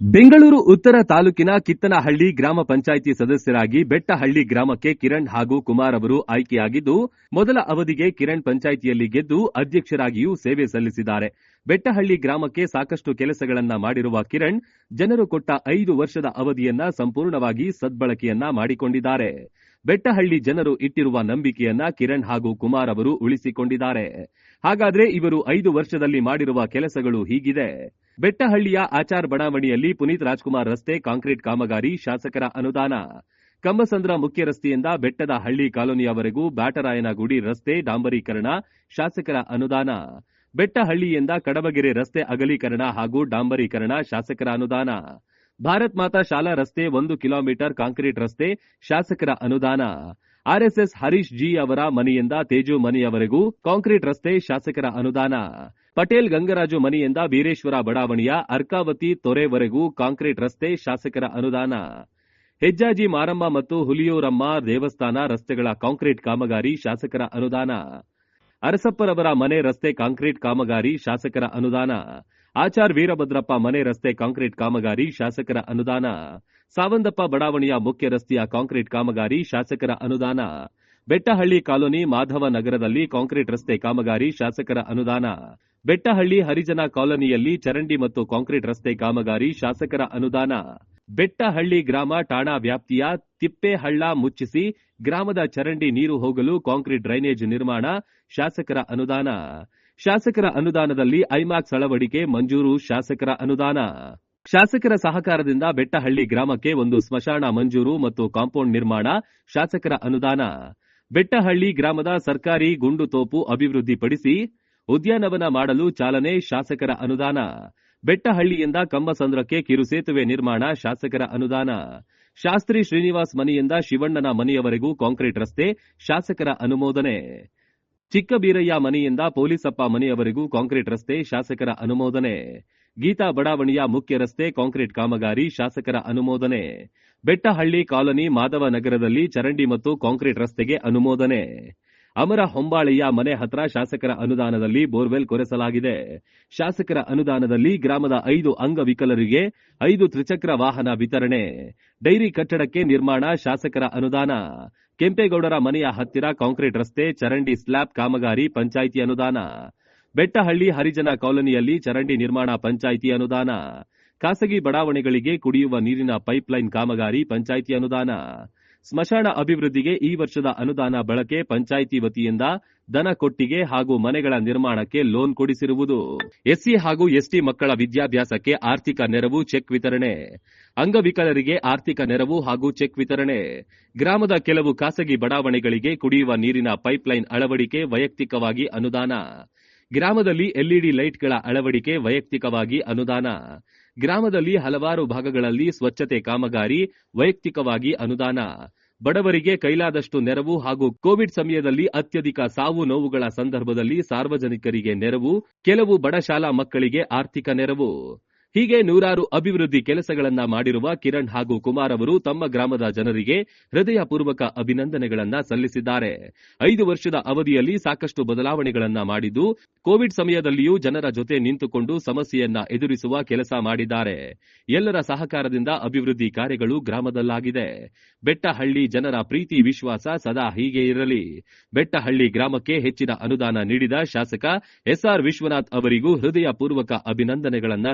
ಬೆಂಗಳೂರು ಉತ್ತರ ತಾಲೂಕಿನ ಕಿತ್ತನಹಳ್ಳಿ ಗ್ರಾಮ ಪಂಚಾಯಿತಿ ಸದಸ್ಯರಾಗಿ ಬೆಟ್ಟಹಳ್ಳಿ ಗ್ರಾಮಕ್ಕೆ ಕಿರಣ್ ಹಾಗೂ ಕುಮಾರ್ ಅವರು ಆಯ್ಕೆಯಾಗಿದ್ದು, ಮೊದಲ ಅವಧಿಗೆ ಕಿರಣ್ ಪಂಚಾಯಿತಿಯಲ್ಲಿ ಗೆದ್ದು ಅಧ್ಯಕ್ಷರಾಗಿಯೂ ಸೇವೆ ಸಲ್ಲಿಸಿದ್ದಾರೆ. ಬೆಟ್ಟಹಳ್ಳಿ ಗ್ರಾಮಕ್ಕೆ ಸಾಕಷ್ಟು ಕೆಲಸಗಳನ್ನ ಮಾಡಿರುವ ಕಿರಣ್, ಜನರು ಕೊಟ್ಟ ಐದು ವರ್ಷದ ಅವಧಿಯನ್ನ ಸಂಪೂರ್ಣವಾಗಿ ಸದ್ಬಳಕೆಯನ್ನ ಮಾಡಿಕೊಂಡಿದ್ದಾರೆ. ಬೆಟ್ಟಹಳ್ಳಿ ಜನರು ಇಟ್ಟಿರುವ ನಂಬಿಕೆಯನ್ನ ಕಿರಣ್ ಹಾಗೂ ಕುಮಾರ್ ಅವರು ಉಳಿಸಿಕೊಂಡಿದ್ದಾರೆ. ಹಾಗಾದ್ರೆ ಇವರು ಐದು ವರ್ಷದಲ್ಲಿ ಮಾಡಿರುವ ಕೆಲಸಗಳು ಹೀಗಿದೆ. ಬೆಟ್ಟಹಳ್ಳಿಯ ಆಚಾರ್ ಬಡಾವಣೆಯಲ್ಲಿ ಪುನೀತ್ ರಾಜ್ಕುಮಾರ್ ರಸ್ತೆ, ಕಾಂಕ್ರೀಟ್ ಕಾಮಗಾರಿ, ಶಾಸಕರ ಅನುದಾನ. ಕಂಬಸಂದ್ರ ಮುಖ್ಯ ರಸ್ತೆಯಿಂದ ಬೆಟ್ಟದ ಹಳ್ಳಿ ಕಾಲೋನಿಯವರೆಗೂ ಬ್ಯಾಟರಾಯನಗುಡಿ ರಸ್ತೆ ಡಾಂಬರೀಕರಣ, ಶಾಸಕರ ಅನುದಾನ. ಬೆಟ್ಟಹಳ್ಳಿಯಿಂದ ಕಡಬಗೆರೆ ರಸ್ತೆ ಅಗಲೀಕರಣ ಹಾಗೂ ಡಾಂಬರೀಕರಣ, ಶಾಸಕರ ಅನುದಾನ. ಭಾರತ್ ಮಾತಾ ಶಾಲಾ ರಸ್ತೆ ಒಂದು ಕಿಲೋಮೀಟರ್ ಕಾಂಕ್ರೀಟ್ ರಸ್ತೆ, ಶಾಸಕರ ಅನುದಾನ. ಆರ್ಎಸ್ಎಸ್ ಹರೀಶ್ ಜಿ ಅವರ ಮನೆಯಿಂದ ತೇಜು ಮನೆಯವರೆಗೂ ಕಾಂಕ್ರೀಟ್ ರಸ್ತೆ ಶಾಸಕರ ಅನುದಾನ. ಪಟೇಲ್ ಗಂಗರಾಜು ಮನೆಯಿಂದ ವೀರೇಶ್ವರ ಬಡಾವಣೆಯ ಅರ್ಕಾವತಿ ತೊರೆವರೆಗೂ ಕಾಂಕ್ರೀಟ್ ರಸ್ತೆ ಶಾಸಕರ ಅನುದಾನ. ಹೆಜ್ಜಾಜಿ ಮಾರಮ್ಮ ಮತ್ತು ಹುಲಿಯೂರಮ್ಮ ದೇವಸ್ಥಾನ ರಸ್ತೆಗಳ ಕಾಂಕ್ರೀಟ್ ಕಾಮಗಾರಿ ಶಾಸಕರ ಅನುದಾನ. ಅರಸಪ್ಪರವರ ಮನೆ ರಸ್ತೆ ಕಾಂಕ್ರೀಟ್ ಕಾಮಗಾರಿ ಶಾಸಕರ ಅನುದಾನ. ಆಚಾರ್ ವೀರಭದ್ರಪ್ಪ ಮನೆ ರಸ್ತೆ ಕಾಂಕ್ರೀಟ್ ಕಾಮಗಾರಿ, ಶಾಸಕರ ಅನುದಾನ. ಸಾವಂದಪ್ಪ ಬಡಾವಣೆಯ ಮುಖ್ಯ ರಸ್ತೆಯ ಕಾಂಕ್ರೀಟ್ ಕಾಮಗಾರಿ, ಶಾಸಕರ ಅನುದಾನ. ಬೆಟ್ಟಹಳ್ಳಿ ಕಾಲೋನಿ ಮಾಧವ ನಗರದಲ್ಲಿ ಕಾಂಕ್ರೀಟ್ ರಸ್ತೆ ಕಾಮಗಾರಿ, ಶಾಸಕರ ಅನುದಾನ. ಬೆಟ್ಟಹಳ್ಳಿ ಹರಿಜನ ಕಾಲೋನಿಯಲ್ಲಿ ಚರಂಡಿ ಮತ್ತು ಕಾಂಕ್ರೀಟ್ ರಸ್ತೆ ಕಾಮಗಾರಿ, ಶಾಸಕರ ಅನುದಾನ. ಬೆಟ್ಟಹಳ್ಳಿ ಗ್ರಾಮ ಠಾಣಾ ವ್ಯಾಪ್ತಿಯ ತಿಪ್ಪೇಹಳ್ಳ ಮುಚ್ಚಿಸಿ ಗ್ರಾಮದ ಚರಂಡಿ ನೀರು ಹೋಗಲು ಕಾಂಕ್ರೀಟ್ ಡ್ರೈನೇಜ್ ನಿರ್ಮಾಣ, ಶಾಸಕರ ಅನುದಾನ. ಶಾಸಕರ ಅನುದಾನದಲ್ಲಿ ಐಮ್ಯಾಕ್ಸ್ ಅಳವಡಿಕೆ, ಮಂಜೂರು, ಶಾಸಕರ ಅನುದಾನ. ಶಾಸಕರ ಸಹಕಾರದಿಂದ ಬೆಟ್ಟಹಳ್ಳಿ ಗ್ರಾಮಕ್ಕೆ ಒಂದು ಸ್ಮಶಾನ ಮಂಜೂರು ಮತ್ತು ಕಾಂಪೌಂಡ್ ನಿರ್ಮಾಣ, ಶಾಸಕರ ಅನುದಾನ. ಬೆಟ್ಟಹಳ್ಳಿ ಗ್ರಾಮದ ಸರ್ಕಾರಿ ಗುಂಡು ತೋಪು ಅಭಿವೃದ್ಧಿಪಡಿಸಿ ಉದ್ಯಾನವನ ಮಾಡಲು ಚಾಲನೆ, ಶಾಸಕರ ಅನುದಾನ. ಬೆಟ್ಟಹಳ್ಳಿಯಿಂದ ಕಂಬಸಂದ್ರಕ್ಕೆ ಕಿರುಸೇತುವೆ ನಿರ್ಮಾಣ, ಶಾಸಕರ ಅನುದಾನ. ಶಾಸ್ತ್ರಿ ಶ್ರೀನಿವಾಸ್ ಮನೆಯಿಂದ ಶಿವಣ್ಣನ ಮನೆಯವರೆಗೂ ಕಾಂಕ್ರೀಟ್ ರಸ್ತೆ, ಶಾಸಕರ ಅನುಮೋದನೆ. ಚಿಕ್ಕಬೀರಯ್ಯ ಮನೆಯಿಂದ ಪೊಲೀಸಪ್ಪ ಮನೆಯವರೆಗೂ ಕಾಂಕ್ರೀಟ್ ರಸ್ತೆ, ಶಾಸಕರ ಅನುಮೋದನೆ. ಗೀತಾ ಬಡಾವಣೆಯ ಮುಖ್ಯ ರಸ್ತೆ, ಕಾಂಕ್ರೀಟ್ ಕಾಮಗಾರಿ, ಶಾಸಕರ ಅನುಮೋದನೆ. ಬೆಟ್ಟಹಳ್ಳಿ ಕಾಲೋನಿ ಮಾಧವ ನಗರದಲ್ಲಿ ಚರಂಡಿ ಮತ್ತು ಕಾಂಕ್ರೀಟ್ ರಸ್ತೆಗೆ ಅನುಮೋದನೆ. ಅಮರ ಹೊಂಬಾಳೆಯ ಮನೆ ಹತ್ರ ಶಾಸಕರ ಅನುದಾನದಲ್ಲಿ ಬೋರ್ವೆಲ್ ಕೊರೆಸಲಾಗಿದೆ. ಶಾಸಕರ ಅನುದಾನದಲ್ಲಿ ಗ್ರಾಮದ ಐದು ಅಂಗವಿಕಲರಿಗೆ ಐದು ತ್ರಿಚಕ್ರ ವಾಹನ ವಿತರಣೆ. ಡೈರಿ ಕಟ್ಟಡಕ್ಕೆ ನಿರ್ಮಾಣ ಶಾಸಕರ ಅನುದಾನ. ಕೆಂಪೇಗೌಡರ ಮನೆಯ ಹತ್ತಿರ ಕಾಂಕ್ರೀಟ್ ರಸ್ತೆ, ಚರಂಡಿ ಸ್ಲ್ಯಾಬ್, ಕಾಮಗಾರಿ, ಪಂಚಾಯಿತಿ ಅನುದಾನ. ಬೆಟ್ಟಹಳ್ಳಿ ಹರಿಜನ ಕಾಲೋನಿಯಲ್ಲಿ ಚರಂಡಿ ನಿರ್ಮಾಣ, ಪಂಚಾಯಿತಿ ಅನುದಾನ. ಖಾಸಗಿ ಬಡಾವಣೆಗಳಿಗೆ ಕುಡಿಯುವ ನೀರಿನ ಪೈಪ್ಲೈನ್ ಕಾಮಗಾರಿ, ಪಂಚಾಯಿತಿ ಅನುದಾನ. ಸ್ಮಶಾನ ಅಭಿವೃದ್ಧಿಗೆ ಈ ವರ್ಷದ ಅನುದಾನ ಬಳಕೆ ಪಂಚಾಯಿತಿ ವತಿಯಿಂದ ದನ ಕೊಟ್ಟಿಗೆ ಹಾಗೂ ಮನೆಗಳ ನಿರ್ಮಾಣಕ್ಕೆ ಲೋನ್ ಕೊಡಿಸಿರುವುದು. ಎಸ್ಸಿ ಹಾಗೂ ಎಸ್ಟಿ ಮಕ್ಕಳ ವಿದ್ಯಾಭ್ಯಾಸಕ್ಕೆ ಆರ್ಥಿಕ ನೆರವು ಚೆಕ್ ವಿತರಣೆ. ಅಂಗವಿಕಲರಿಗೆ ಆರ್ಥಿಕ ನೆರವು ಹಾಗೂ ಚೆಕ್ ವಿತರಣೆ. ಗ್ರಾಮದ ಕೆಲವು ಖಾಸಗಿ ಬಡಾವಣೆಗಳಿಗೆ ಕುಡಿಯುವ ನೀರಿನ ಪೈಪ್ಲೈನ್ ಅಳವಡಿಕೆ ವೈಯಕ್ತಿಕವಾಗಿ ಅನುದಾನ. ಗ್ರಾಮದಲ್ಲಿ ಎಲ್ಇಡಿ ಲೈಟ್ಗಳ ಅಳವಡಿಕೆ ವೈಯಕ್ತಿಕವಾಗಿ ಅನುದಾನ. ಗ್ರಾಮದಲ್ಲಿ ಹಲವಾರು ಭಾಗಗಳಲ್ಲಿ ಸ್ವಚ್ಛತೆ ಕಾಮಗಾರಿ ವೈಯಕ್ತಿಕವಾಗಿ ಅನುದಾನ. ಬಡವರಿಗೆ ಕೈಲಾದಷ್ಟು ನೆರವು ಹಾಗೂ ಕೋವಿಡ್ ಸಮಯದಲ್ಲಿ ಅತ್ಯಧಿಕ ಸಾವು ನೋವುಗಳ ಸಂದರ್ಭದಲ್ಲಿ ಸಾರ್ವಜನಿಕರಿಗೆ ನೆರವು, ಕೆಲವು ಬಡ ಶಾಲಾ ಮಕ್ಕಳಿಗೆ ಆರ್ಥಿಕ ನೆರವು. ಹೀಗೆ ನೂರಾರು ಅಭಿವೃದ್ಧಿ ಕೆಲಸಗಳನ್ನ ಮಾಡಿರುವ ಕಿರಣ್ ಹಾಗೂ ಕುಮಾರ್ ಅವರು ತಮ್ಮ ಗ್ರಾಮದ ಜನರಿಗೆ ಹೃದಯಪೂರ್ವಕ ಅಭಿನಂದನೆಗಳನ್ನ ಸಲ್ಲಿಸಿದ್ದಾರೆ. ಐದು ವರ್ಷದ ಅವಧಿಯಲ್ಲಿ ಸಾಕಷ್ಟು ಬದಲಾವಣೆಗಳನ್ನ ಮಾಡಿದ್ದು, ಕೋವಿಡ್ ಸಮಯದಲ್ಲಿಯೂ ಜನರ ಜೊತೆ ನಿಂತುಕೊಂಡು ಸಮಸ್ಯೆಯನ್ನ ಎದುರಿಸುವ ಕೆಲಸ ಮಾಡಿದ್ದಾರೆ. ಎಲ್ಲರ ಸಹಕಾರದಿಂದ ಅಭಿವೃದ್ಧಿ ಕಾರ್ಯಗಳು ಗ್ರಾಮದಲ್ಲಾಗಿದೆ. ಬೆಟ್ಟಹಳ್ಳಿ ಜನರ ಪ್ರೀತಿ, ವಿಶ್ವಾಸ ಸದಾ ಹೀಗೆ ಇರಲಿ. ಬೆಟ್ಟಹಳ್ಳಿ ಗ್ರಾಮಕ್ಕೆ ಹೆಚ್ಚಿನ ಅನುದಾನ ನೀಡಿದ ಶಾಸಕ ಎಸ್ಆರ್ ವಿಶ್ವನಾಥ್ ಅವರಿಗೂ ಹೃದಯಪೂರ್ವಕ ಅಭಿನಂದನೆಗಳನ್ನ